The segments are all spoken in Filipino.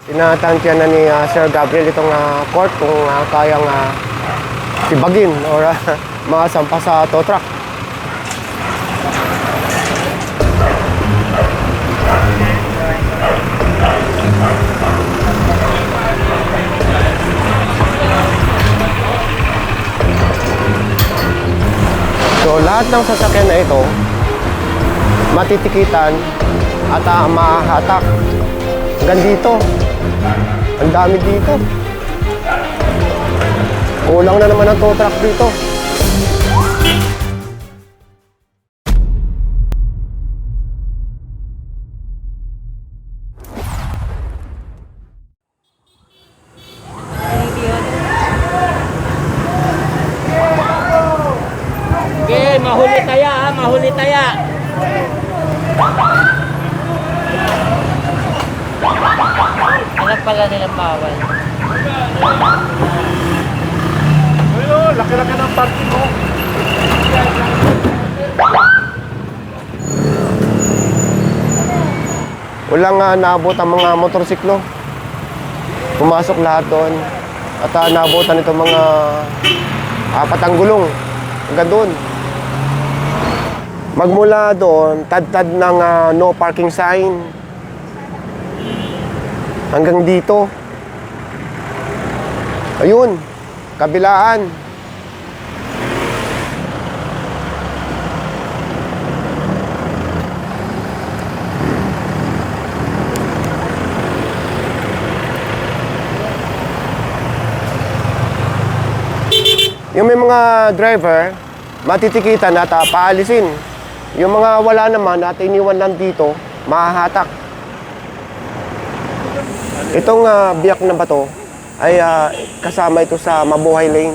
Tinatantya na ni ah, Sir Gabriel itong ah, court kung ah, kayang uh, tibagin or ah, masampa sa tow truck. So lahat ng sasakyan na ito matitikitan at uh, mahahatak. Hanggang dito. Ang dami dito. Kulang na naman ang tow truck dito. Uh, naabot ang mga motorsiklo. Pumasok lahat doon. At uh, naabotan ito mga apat ang gulong. Hanggang doon. Magmula doon, tad-tad ng ah, no parking sign. Hanggang dito. Ayun, kabilaan. Yung may mga driver, matitikitan at ah, paalisin. Yung mga wala naman at iniwan lang dito, mahahatak. Itong ah, biyak na bato ay ah, kasama ito sa Mabuhay Lane.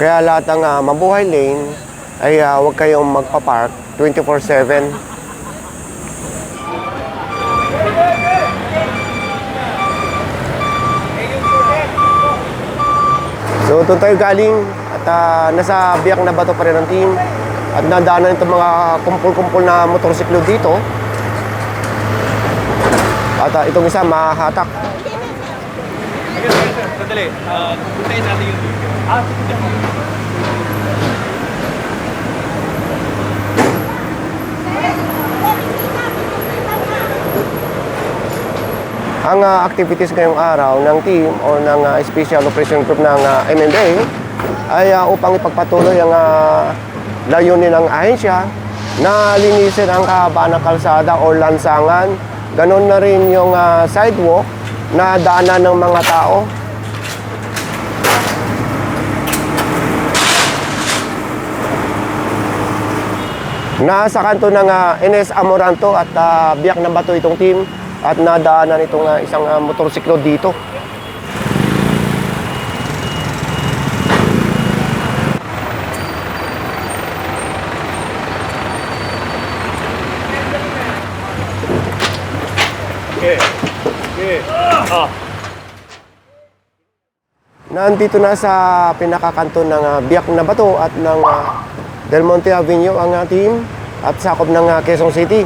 Kaya lahat ng ah, Mabuhay Lane ay ah, huwag kayong magpa-park 24-7. So doon tayo galing at ah, nasa biyak na bato pa rin ang team at nadaanan itong mga kumpul-kumpul na motorsiklo dito. At ah, itong isa mahahatak. Sandali, uh, puntayin natin yung video. Ah, Ang ah, activities ngayong araw ng team o ng ah, Special Operation Group ng ah, MMDA ay ah, upang ipagpatuloy ang ah, layunin ng ahensya na linisin ang kahabaan ng kalsada o lansangan. Ganon na rin yung ah, sidewalk na daanan ng mga tao. Nasa kanto ng ah, Ines Amoranto at ah, biyak na bato itong team at nadaanan itong ah, isang ah, motorsiklo dito. okay. Okay. Ah. Nandito na sa pinakakanto ng ah, biyak na bato at ng ah, Del Monte Avenue ang ah, team at sakop ng ah, Quezon City.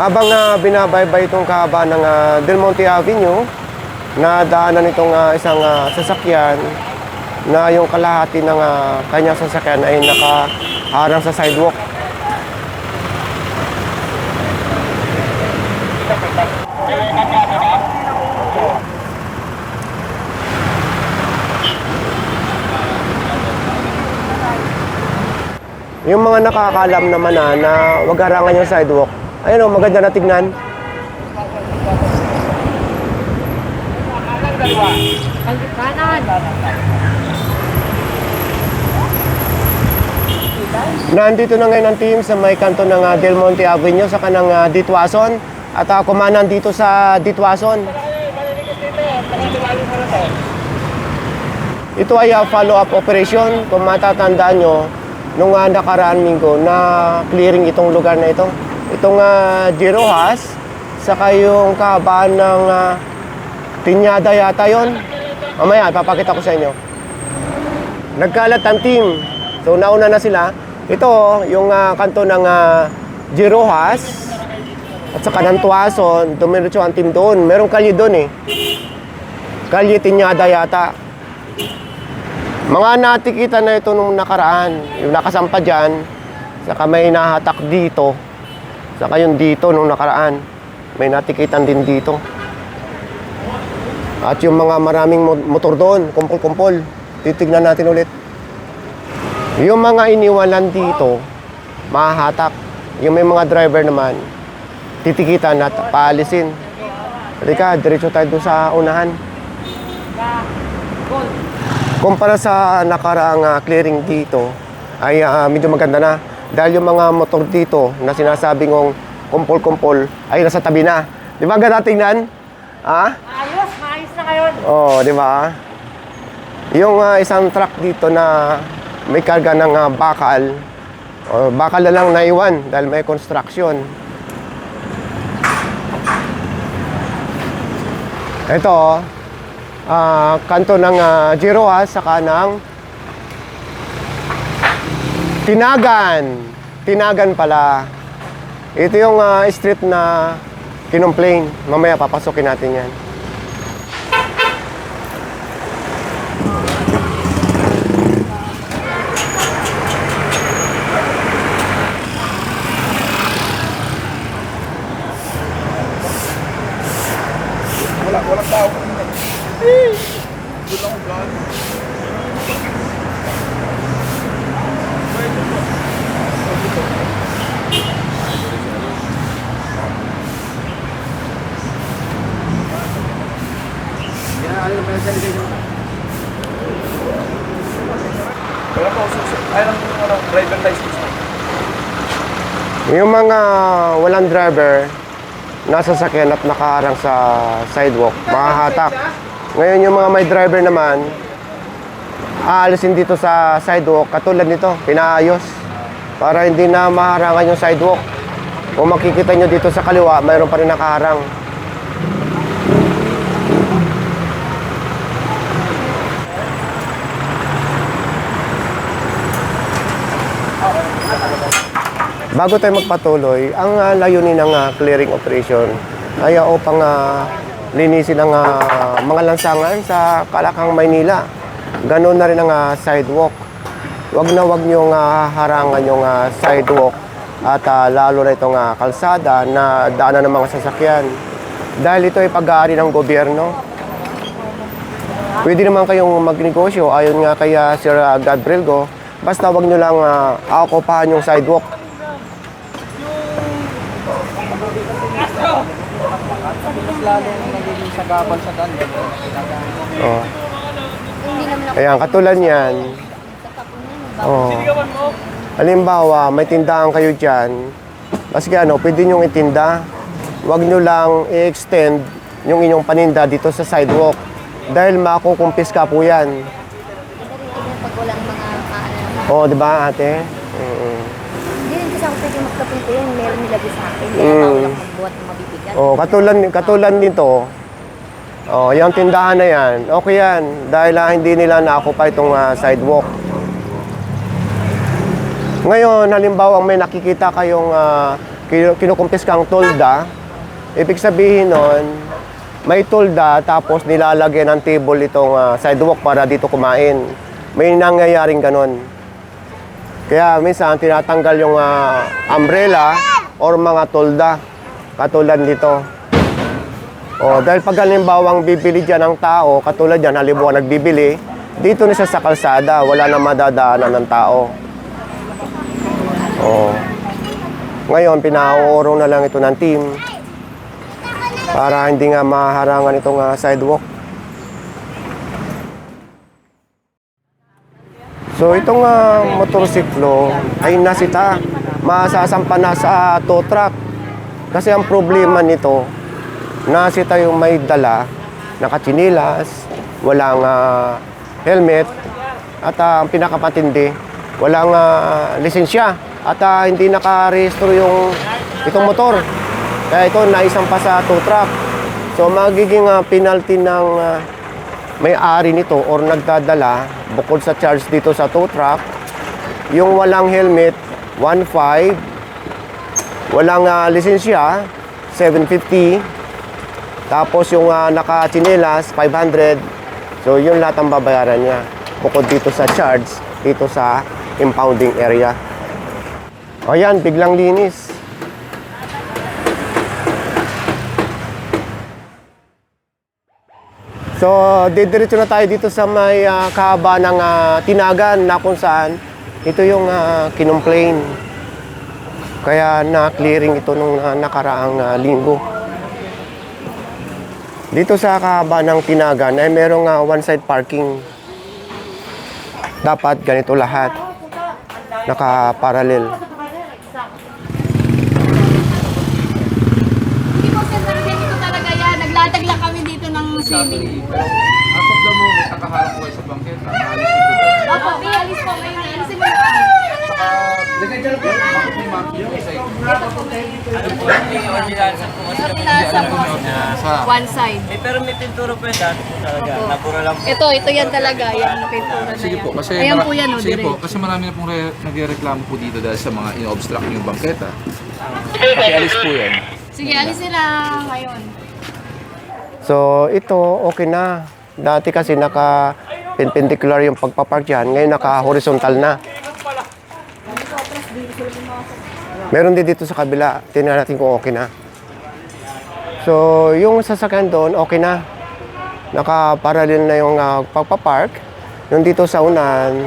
Habang uh, binabaybay itong kahaba ng ah, Del Monte Avenue, na daanan itong ah, isang ah, sasakyan na yung kalahati ng ah, kanyang sasakyan ay nakaharang sa sidewalk. Yung mga nakakalam naman na, na wag harangan yung sidewalk. Ayun o, maganda na tignan. Kanan. Nandito na ngayon ang team sa may kanto ng ah, Del Monte Avenue sa kanang ah, Ditwason at uh, kumanan dito sa Ditwason. Ito ay ah, follow-up operation. Kung matatandaan nyo, nung uh, nakaraan linggo na clearing itong lugar na ito. Itong uh, Girohas, saka yung kahabaan ng ah, Tinyada yata yon. Mamaya, papakita ko sa inyo. Nagkalat ang team So nauna na sila. Ito, yung ah, kanto ng uh, Girojas at saka ng Tuason, dumiretso ang team doon. Merong kalye doon eh. Kalye Tinyada yata. Mga natikita na ito nung nakaraan. Yung nakasampa dyan, saka may nahatak dito. Saka yung dito nung nakaraan. May natikitan din dito. At yung mga maraming mo- motor doon, kumpol-kumpol. Titignan natin ulit. Yung mga iniwanan dito, mahahatak. Yung may mga driver naman, titikitan at paalisin. Halika, diretso tayo doon sa unahan. Kumpara sa nakaraang ah, clearing dito, ay ah, medyo maganda na. Dahil yung mga motor dito na sinasabi kong kumpol-kumpol ay nasa tabi na. Di ba ganda tingnan? Ha? Ayos, maayos na ngayon. Oo, di ba? Yung ah, isang truck dito na may karga ng ah, bakal, o bakal na lang naiwan dahil may construction. Ito, ah, kanto ng uh, Giroa saka ng Tinagan. Tinagan pala. Ito yung ah, street na kinomplain. Mamaya papasokin natin yan. Wala, walang tao. Doon lang ang vlog. Wala pa ususok. Ay, lang yung ano, driver license. Yung mga walang driver, nasa sakyan at nakaharang sa sidewalk, mahahatak. Ngayon yung mga may driver naman, aalisin dito sa sidewalk, katulad nito, pinaayos. Para hindi na maharangan yung sidewalk. Kung makikita nyo dito sa kaliwa, mayroon pa rin nakaharang. Bago tayo magpatuloy, ang ah, layunin ng ah, clearing operation ay ah, upang ah, linisin ang ah, mga lansangan sa Kalakang, Maynila. Ganon na rin ang ah, sidewalk. Huwag na huwag niyong ah, harangan yung ah, sidewalk at ah, lalo na itong ah, kalsada na daanan ng mga sasakyan. Dahil ito ay pag-aari ng gobyerno. Pwede naman kayong magnegosyo ayon nga kay Sir ah, Gabriel Go. Basta wag nyo lang uh, akupahan yung sidewalk. Oh. Ayan, katulad niyan. Oh. Halimbawa, may tindahan kayo dyan. Maski ano, pwede nyong itinda. Huwag nyo lang i-extend yung inyong paninda dito sa sidewalk. Dahil makukumpis ka po yan. pag walang mga kaano. Oo, di ba ate? Pwede magkapunta yun. Meron nilagay sa akin. Kaya Mm. bawal ako magbuhat ng mabibigat. Oh, katulad katulad nito. Oh, yung tindahan na yan. Okay yan dahil ah, hindi nila na-occupy itong ah, sidewalk. Ngayon, halimbawa may nakikita kayong uh, kinukumpis kang tolda, ibig sabihin nun, may tolda tapos nilalagyan ng table itong ah, sidewalk para dito kumain. May nangyayaring ganon. Kaya minsan tinatanggal yung ah, umbrella or mga tolda katulad nito. O, dahil pag halimbawang bibili dyan ng tao, katulad yan, halimbawa nagbibili, dito na siya sa kalsada, wala na madadaanan ng tao. O, ngayon, pinauurong na lang ito ng team para hindi nga maharangan itong ah, sidewalk. So itong uh, motorsiklo ay nasita, masasampa na sa tow truck. Kasi ang problema nito, nasita yung may dala, nakachinilas, walang ah, helmet, at ah, ang pinakapatindi, walang ah, lisensya, at ah, hindi nakarehistro yung itong motor. Kaya ito naisampa sa tow truck. So magiging ah, penalty ng ah, may-ari nito or nagdadala bukod sa charge dito sa tow truck Yung walang helmet, 1.5. Walang ah, lisensya, 750. Tapos yung uh, naka-chinelas, 500. So yun lahat ang babayaran niya. Bukod dito sa charge, dito sa impounding area. O yan, biglang linis. So, didiretso na tayo dito sa may ah, kahaba ng ah, tinagan na kung saan ito yung uh, kinumplain. Kaya na-clearing ito nung ah, nakaraang ah, linggo. Dito sa kahaba ng tinagan ay merong ah, one-side parking. Dapat ganito lahat. Naka-parallel. Hindi po sir, pero ganito talaga yan. Naglatag lang kami swimming. As of the moment, nakaharap ko kayo sa bangketa. Dito ba? Opo, may alis po kayo. Alisin mo na. Lagay dyan po. Bakit may map yung isa? Ordinansa po. Sa One side. Eh, pero may pintura po yan. Dati po talaga. Napura lang po. Ito, ito yan talaga. Yan, pintura na Sige yan. po, kasi Ayan po yan, o, sige dire. po, kasi marami na pong re- nagrereklamo po dito dahil sa mga in-obstruct yung bangketa. Pakialis po yan. Sige, alisin na ngayon. So, ito, okay na. Dati kasi naka perpendicular yung pagpapark yan. Ngayon naka horizontal na. Meron din dito sa kabila. Tingnan natin kung okay na. So, yung sasakyan doon, okay na. Naka-parallel na yung uh, pagpapark. Yung dito sa unan,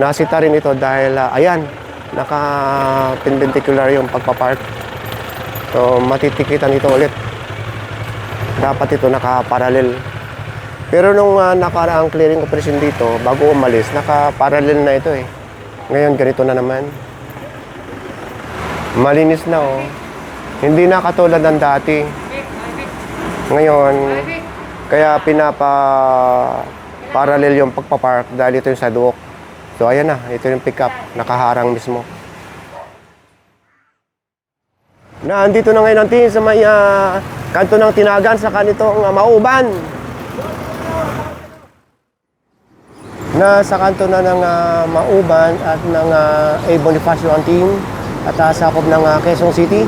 nasita rin ito dahil, ah, ayan, naka-perpendicular yung pagpapark. So, matitikitan ito ulit dapat ito naka-parallel. Pero nung uh, nakaraang clearing operation dito, bago umalis, naka-parallel na ito eh. Ngayon, ganito na naman. Malinis na oh. Hindi na katulad ng dati. Ngayon, kaya pinapa parallel yung pagpapark dahil ito yung sidewalk. So ayan na, ito yung pickup, nakaharang mismo. Na andito na ngayon natin sa may ah, kanto ng Tinagan sa kanitong uh, Mauban. Na sa kanto na ng ah, Mauban at ng uh, A. Bonifacio ang team at uh, sakop ng ah, Quezon City.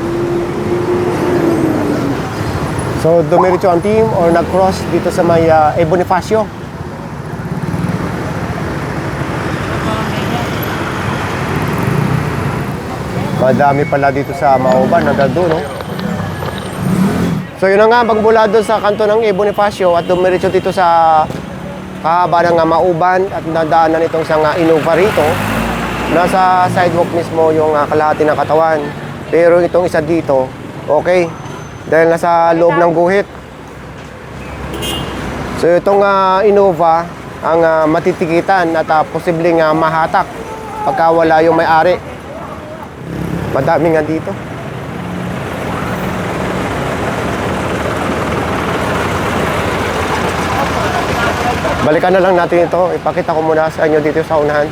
So dumiretso ang team or nag-cross dito sa may ah, A. Bonifacio. Madami pala dito sa Mauban, nagado, no? So yun na nga, pagmula doon sa kanto ng. Bonifacio at dumiretso dito sa kahaba ng ah, Mauban at nadaanan itong sa uh, Innova rito, nasa sidewalk mismo yung ah, kalahati ng katawan. Pero itong isa dito, okay, dahil nasa loob ng guhit. So itong ah, Innova ang ah, matitikitan at ah, posibleng ah, mahatak pagka wala yung may-ari. Madami nga dito. Balikan na lang natin ito. Ipakita ko muna sa inyo dito sa unahan.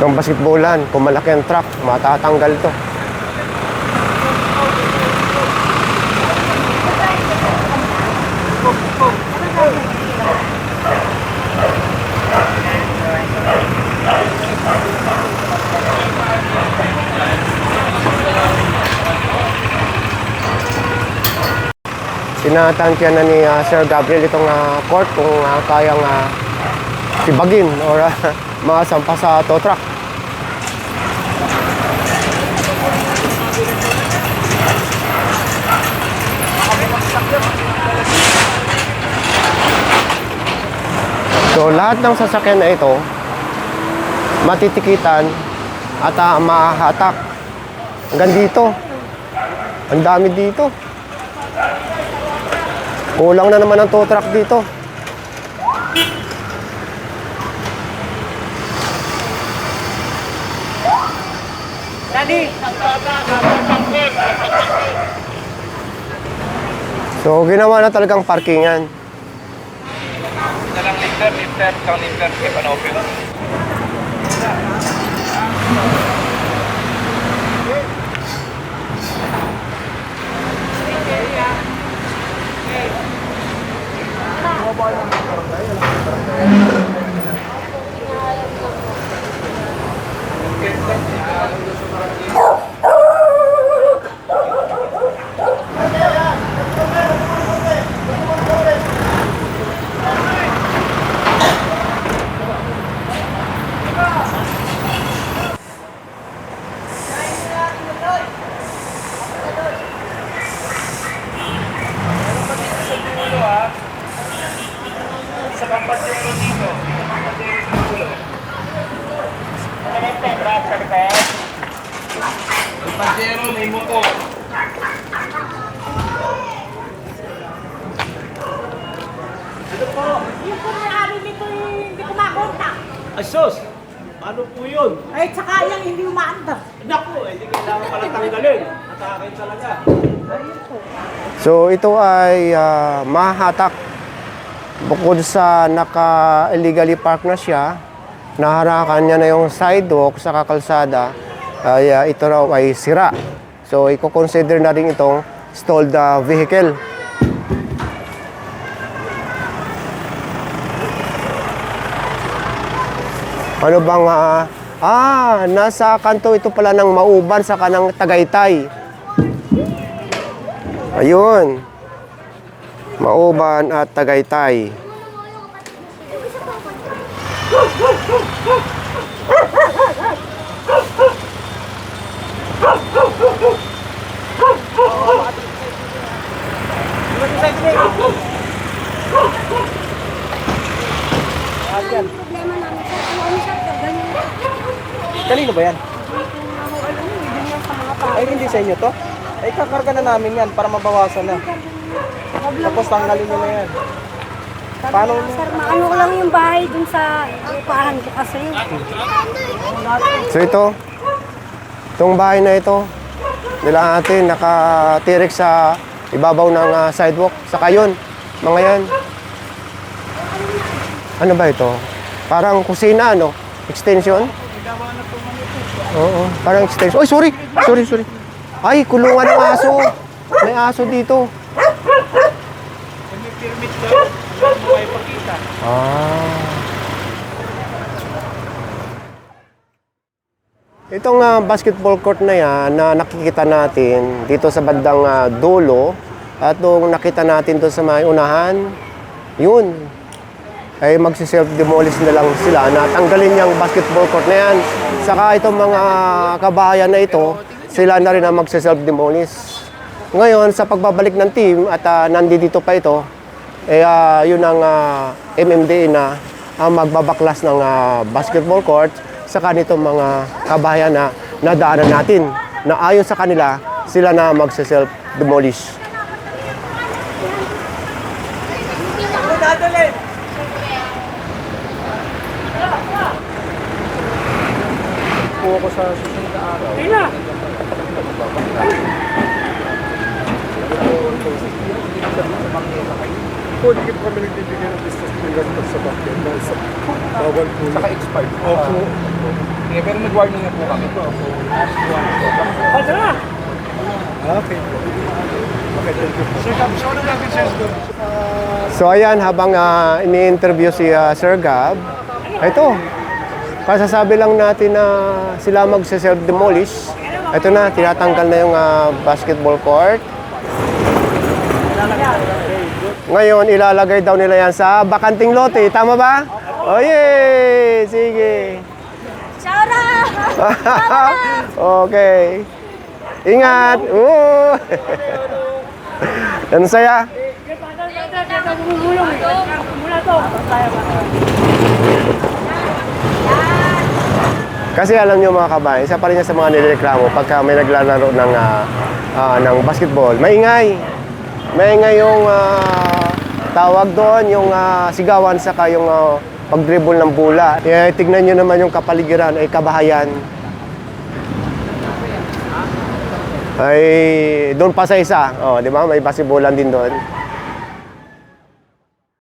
Itong basketballan, kung malaki ang truck, matatanggal to. Tinatangkihan na ni ah, Sir Gabriel itong ah, court kung ah, kayang uh, tibagin or uh, masampa sa tow truck. So lahat ng sasakyan na ito matitikitan at uh, mahahatak hanggang dito. Ang dami dito. Kulang na naman ang tow truck dito. So, ginawa na talagang parkingan. Dalang lifter, lifter, isang lifter, kaya panopen. Ano Pajero, may motor. Yung po may-ari nito eh, hindi ko makontak. Asos! Ano po yun? Ay, tsaka yan hindi umaandar. Naku, eh, hindi kailangan pala tanggalin. At akin talaga. So ito ay ah, mahatak bukod sa naka-illegally park na siya, naharakan niya na yung sidewalk sa kakalsada, ay ah, ito raw ay sira. So i-consider na rin itong stalled ah, vehicle. Ano bang ah, ah, nasa kanto ito pala ng Mauban sa kanang Tagaytay. Ayun. Mauban at Tagaytay. Ang problema namin sir, kung ano siya, ganyan na. Kanino ba yan? Ay, hindi sa inyo to? Ay, kakarga na namin yan para mabawasan na. Tapos tanggalin nyo na yan. Paano Sir, maano ko lang yung bahay dun sa upahan ko kasi. So ito, itong bahay na ito, nila natin nakatirik sa ibabaw ng ah, sidewalk. Saka yun, mga yan. Ano ba ito? Parang kusina, ano? Extension? Oo, parang extension. Oy, sorry! Sorry, sorry. Ay, kulungan ng aso. May aso dito. May permit daw. Wala mo kayo pakita. Ah. Itong ah, basketball court na yan na nakikita natin dito sa bandang ah, dulo at nung nakita natin doon sa may unahan, yun, ay magsi-self-demolish na lang sila na tanggalin yung basketball court na yan. Saka itong mga kabahayan na ito, sila na rin ang magsi-self-demolish. Ngayon, sa pagbabalik ng team at uh, nandito pa ito, eh, ah, yun ang ah, MMDA na ang magbabaklas ng ah, basketball court sa kanitong mga kabayan na nadaanan natin na ayon sa kanila, sila na magse-self-demolish. Po ako sa susunod na araw? Po, hindi po kami nagbibigyan ng business director sa bakit dahil sa bawal po. Saka expired. Opo. Eh, pero nag-warning na po kami. Okay. Okay, thank you. Sir, so ano natin sir? So ayan, habang ah, ini-interview si ah, Sir Gab, ito, pasasabi lang natin na sila magse-self-demolish. Ito na, tinatanggal na yung ah, basketball court. Ngayon, ilalagay daw nila yan sa bakanting lote. Tama ba? O, yay! Sige. Shara! okay. Ingat! Oo! Ano saya? Kasi alam nyo mga kabayan, isa pa rin sa mga nireklamo pagka may naglalaro ng, ah, ah, ng basketball. Maingay. Maingay yung ah, tawag doon, yung ah, sigawan saka yung ah, pag-dribble ng bola. Eh, tignan nyo naman yung kapaligiran, ay kabahayan. Ay, doon pa sa isa. Oh, di ba? May basketballan din doon.